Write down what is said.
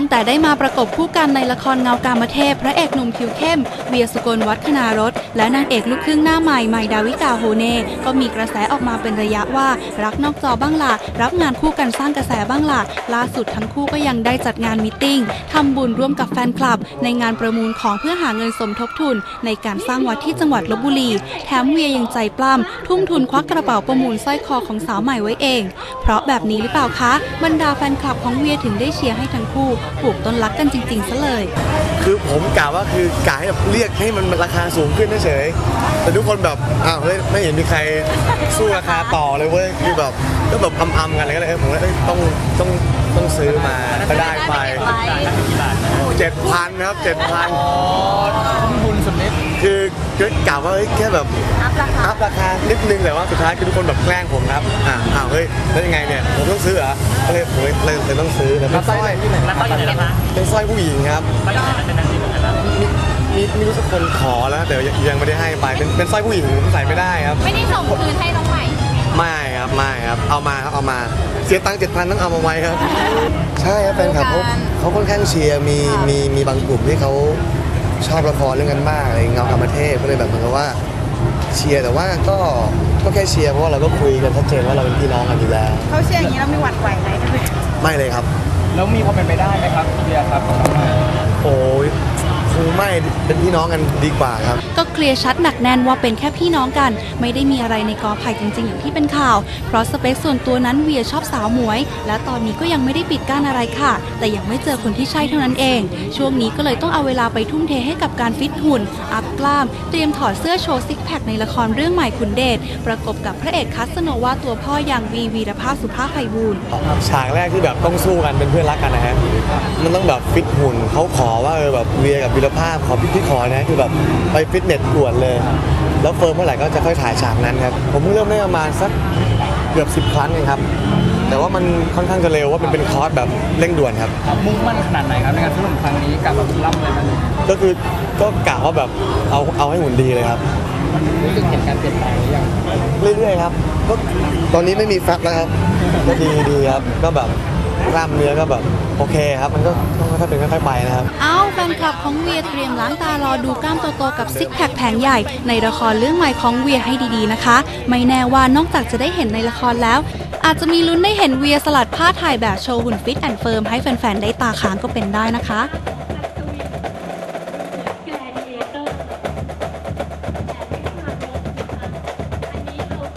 ตั้งแต่ได้มาประกบคู่กันในละครเงากามเทพ พระเอกหนุ่มผิวเข้ม เวียสุกลวัฒนารสและนางเอกลูกครึ่งหน้าใหม่ใหม่ดาวิกาโฮเน่ก็มีกระแสออกมาเป็นระยะว่ารักนอกจอบ้างล่ะรับงานคู่กันสร้างกระแสบ้างล่ะล่าสุดทั้งคู่ก็ยังได้จัดงานมิทติ้งทำบุญร่วมกับแฟนคลับ ในงานประมูลของเพื่อหาเงินสมทบทุน ในการสร้างวัดที่จังหวัดลบบุรี แถมเวียยังใจปล้ำทุ่มทุนควักกระเป๋าประมูลสร้อยคอของสาวใหม่ไว้เอง เพราะแบบนี้หรือเปล่าคะบรรดาแฟนคลับของเวียถึงได้เชียร์ให้ทั้งคู่ปลูกต้นรักกันจริงๆซะเลย คือผมกะว่าคือกะให้แบบเรียกให้มันราคาสูงขึ้นเฉยๆแต่ทุกคนแบบอ้าวเฮ้ยไม่เห็นมีใครสู้ราคาต่อเลยเว้ยคือแบบก็แบบอำๆกันอะไรก็เลยเออผมก็เลยเอ้ยต้องต้องต้องซื้อมาก็ได้ไปเจ็ดพันครับเจ็ดพันทุนสุดฤทธิ์ คือก็กะว่าเฮ้ยแค่แบบอัพราคาอัพราคานิดนึงแต่ว่าสุดท้ายคือทุกคนแบบแกล้งผมครับอ่าอ้าวเฮ้ยแล้วยังไงเนี่ยผมต้องซื้อเหรอก็เลยผมเลยเลยต้องซื้อแต่เป็นสร้อยที่ไหนแล้วก็อยู่ไหนนะคะเป็นสร้อยผู้หญิงครับก็อยู่ไหนเป็นนางที่ไหนนะมีมีมีรู้สักคนขอแล้วแต่ยังยังไม่ได้ให้ไปเป็นเป็นสร้อยผู้หญิงผมใส่ไม่ได้ครับ ไม่ได้ส่งคืนให้น้องใหม่ไม่ครับไม่ครับเอามาครับเอามาเสียตังค์เจ็ดพันต้องเอามาไว้ครับ ใช่ครับแฟนคลับเขาเขาค่อนข้างเชียร์มีมีมีบางกลุ่มที่เขา ชอบละครเรื่องนั้นมากอะไรเงาธรรมเทพก็เลยแบบเหมือนกับว่าเชียร์แต่ว่าก็ก็แค่เชียร์เพราะว่าเราก็คุยกันชัดเจนว่าเราเป็นพี่น้องกันอยู่แล้ว เขาเชียร์อย่างนี้เราไม่หวั่นไหวไหมไม่เลยครับ แล้วมีความเป็นไปได้ไหมครับเบียร์ครับของน้องใหม่โอ้ยคง ไม่เป็นพี่น้องกันดีกว่าครับ ก็เคลียร์ชัดหนักแน่นว่าเป็นแค่พี่น้องกัน ไม่ได้มีอะไรในกอไผ่จริงๆ อย่างที่เป็นข่าว เพราะสเปคส่วนตัวนั้นเวียชอบสาวหมวย และตอนนี้ก็ยังไม่ได้ปิดกั้นอะไรค่ะ แต่ยังไม่เจอคนที่ใช่เท่านั้นเอง ช่วงนี้ก็เลยต้องเอาเวลาไปทุ่มเทให้กับการฟิตหุ่น อัพกล้าม เตรียมถอดเสื้อโชว์ซิกแพคในละครเรื่องใหม่ขุนเดช ประกบกับพระเอกคัสโนวาตัวพ่ออย่างวีวีรภาพสุภาพไพบูลย์ฉากแรกที่แบบต้องสู้กันเป็นเพื่อนรักกันนะฮะ มันต้องแบบฟิตหุ่นเขาขอว่าเออแบบเวียกับวิรภาพขอพี่ที่ขอนะคือแบบไปฟิตเนสกวดเลย แล้วเฟิร์มเมื่อไหร่ก็จะค่อยถ่ายฉากนั้นครับ ผมเพิ่งเริ่มได้ประมาณสักเกือบสิบครั้งเองครับ แต่ว่ามันค่อนข้างจะเร็วว่ามันเป็นคอร์สแบบเร่งด่วนครับ มุ่งมั่นขนาดไหนครับในการฟิตหุ่นครั้งนี้กับแบบล่ำเลยมันก็คือก็กะว่าแบบเอาเอาให้หุ่นดีเลยครับรู้สึกเห็นการเปลี่ยนแปลงหรือยังเรื่อยๆครับก็ตอนนี้ไม่มีแฟบแล้วครับก็ดีดีครับก็แบบ กล้ามเนื้อก็แบบโอเคครับ มันก็ต้องค่อยๆเป็นค่อยๆไปนะครับ เอ้าแฟนคลับของเวียเตรียมล้างตารอดูกล้ามโตๆกับซิกแพคแผงใหญ่ ในละครเรื่องใหม่ของเวียให้ดีๆนะคะ ไม่แน่ว่านอกจากจะได้เห็นในละครแล้ว อาจจะมีลุ้นได้เห็นเวียสลัดผ้าถ่ายแบบโชว์หุ่นฟิตแอนด์เฟิร์มให้แฟนๆได้ตาค้างก็เป็นได้นะคะ